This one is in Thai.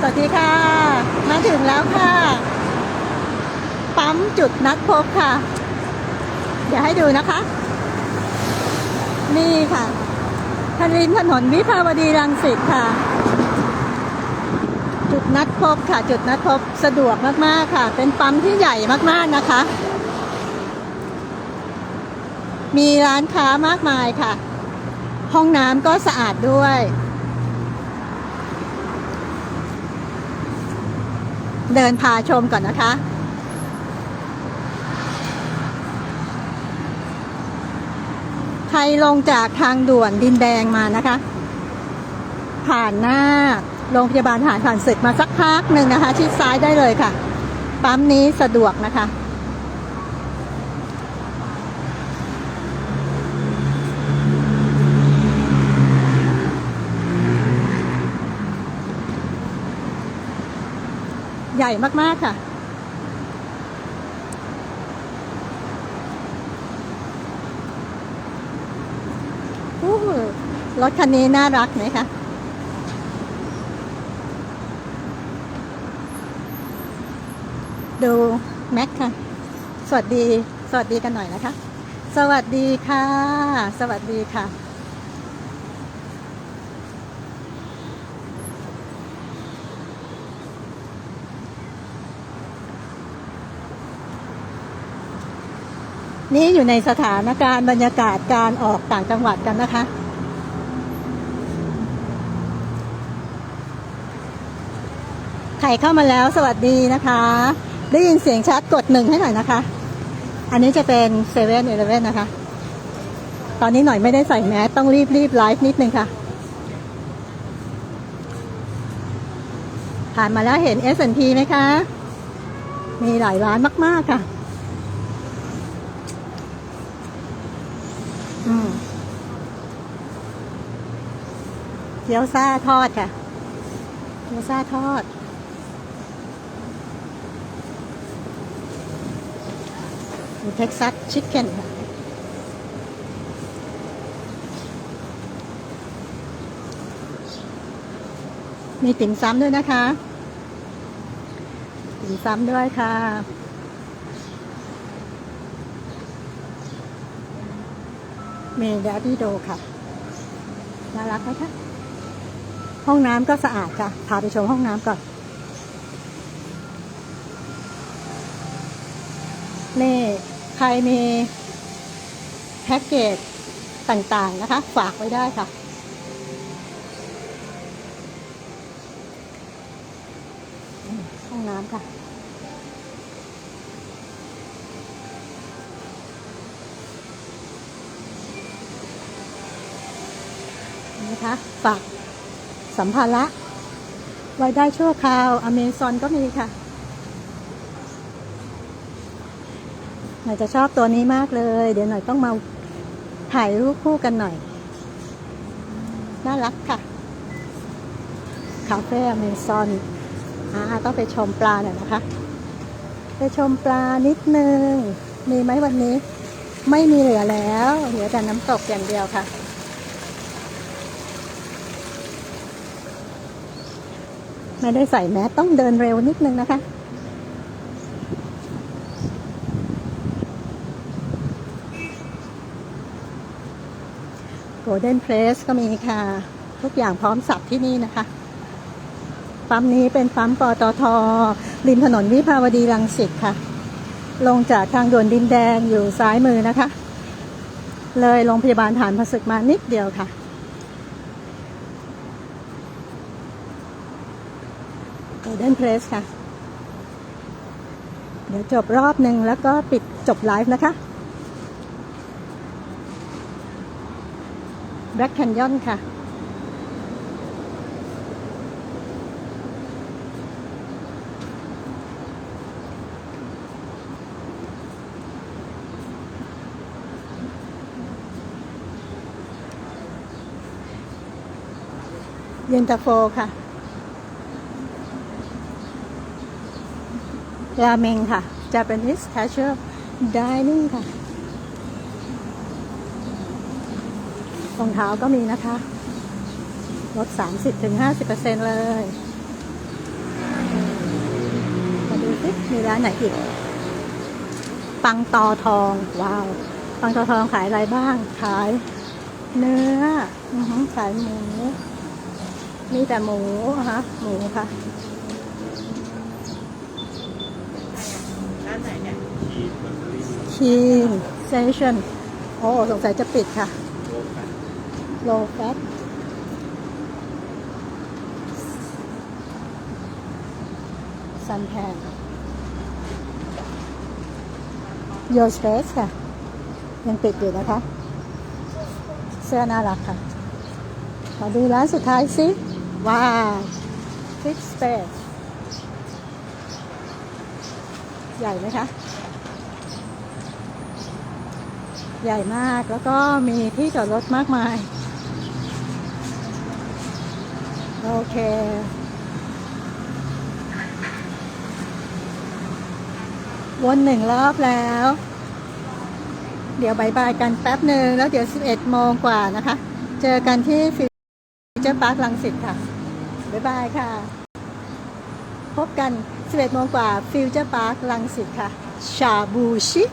สวัสดีค่ะ มาถึงแล้วค่ะ ปั๊มจุดนัดพบค่ะ เดี๋ยวให้ดูนะคะ นี่ค่ะทริมถนนวิภาวดีรังสิตค่ะ จุดนัดพบค่ะ จุดนัดพบสะดวกมากๆค่ะ เป็นปั๊มที่ใหญ่มากๆนะคะ มีร้านค้ามากมายค่ะ ห้องน้ำก็สะอาดด้วย เดินพาชมก่อนนะคะ ใครลงจากทางด่วนดินแดงมานะคะ ผ่านหน้าโรงพยาบาลผ่านผ่านศึกมาสักพักหนึ่งนะคะ ชิดซ้ายได้เลยค่ะ ปั๊มนี้สะดวกนะคะ ใหญ่มาก ๆ ค่ะอู้หูรถคันนี้น่ารักไหมคะดูแม็กค่ะ สวัสดี สวัสดีกันหน่อยนะคะ สวัสดีค่ะ สวัสดีค่ะ นี่อยู่ในสถานการณ์บรรยากาศการออกต่างจังหวัดกันนะคะ ใครเข้ามาแล้วสวัสดีนะคะ ได้ยินเสียงชัดกดหนึ่งให้หน่อยนะคะ อันนี้จะเป็นเซเว่นเอเลเว่นนะคะ ตอนนี้หน่อยไม่ได้ใส่แมสต้องรีบรีบไลฟ์นิดนึงค่ะ ผ่านมาแล้วเห็น S&P ไหมคะ มีหลายร้านมาก ๆ ค่ะ อืม เกี๊ยวซ่าทอดค่ะ เกี๊ยวซ่าทอดมีเท็กซัสชิคเก้นค่ะ มีติ่มซ้ำด้วยนะคะติ่มซ้ำด้วยค่ะ เมดาดี้โดค่ะ น่ารักไหมคะห้องน้ำก็สะอาดค่ะ พาไปชมห้องน้ำก่อน นี่ใครมีแพ็กเกจต่างๆนะคะ ฝากไว้ได้ค่ะ ห้องน้ำค่ะ นะคะฝากสัมภาระไว้ได้ชั่วคราวอเมซอนก็มีค่ะหน่อยจะชอบตัวนี้มากเลย เดี๋ยวหน่อยต้องมาถ่ายรูปคู่กันหน่อย น่ารักค่ะคาเฟ่อเมซอนอ่าต้องไปชมปลาหน่อยนะคะ ไปชมปลานิดนึง มีไหมวันนี้ ไม่มีเหลือแล้ว เหลือแต่น้ำตกอย่างเดียวค่ะ ไม่ได้ใส่แมสต้องเดินเร็วนิดนึงนะคะโกลเด้นเพรสก็มีค่ะ ทุกอย่างพร้อมสับที่นี่นะคะปั๊มนี้เป็นปั๊มปตทริมถนนวิภาวดีรังสิตค่ะ ลงจากทางด่วนดินแดงอยู่ซ้ายมือนะคะ เลยโรงพยาบาลฐานพระศึกมานิดเดียวค่ะ โกลเด้นเพรสค่ะ เดี๋ยวจบรอบหนึ่งแล้วก็ปิดจบไลฟ์นะคะแบล็กแคนยอนค่ะเย็นตาโฟค่ะ ราเมงค่ะ Japanese casual dining ค่ะรองเท้าก็มีนะคะลด 30-50%เลย มาดูซิมีร้านไหนอีก ปังตอทอง ว้าว ปังตอทองขายอะไรบ้าง ขายเนื้ออือหือขายหมู มีแต่หมูฮะหมูค่ะ ร้านไหนเนี่ย คีนเซชั่นโอ้สงสัยจะปิดค่ะโลแฟตซันแทน Your Space ค่ะ ยังปิดอยู่นะคะ เสื้อน่ารักค่ะ ขอดูร้านสุดท้ายสิ ว้าว Fit Space ใหญ่ไหมคะ ใหญ่มากแล้วก็มีที่จอดรถมากมาย โอเค วนหนึ่งรอบแล้ว เดี๋ยวบายบายกันแป๊บหนึ่งแล้วเดี๋ยว 11 โมงกว่านะคะ เจอกันที่ฟิวเจอร์พาร์คลังสิตค่ะบายบายค่ะ พบกัน 11 โมงกว่าฟิวเจอร์พาร์คลังสิตค่ะ ชาบูชิ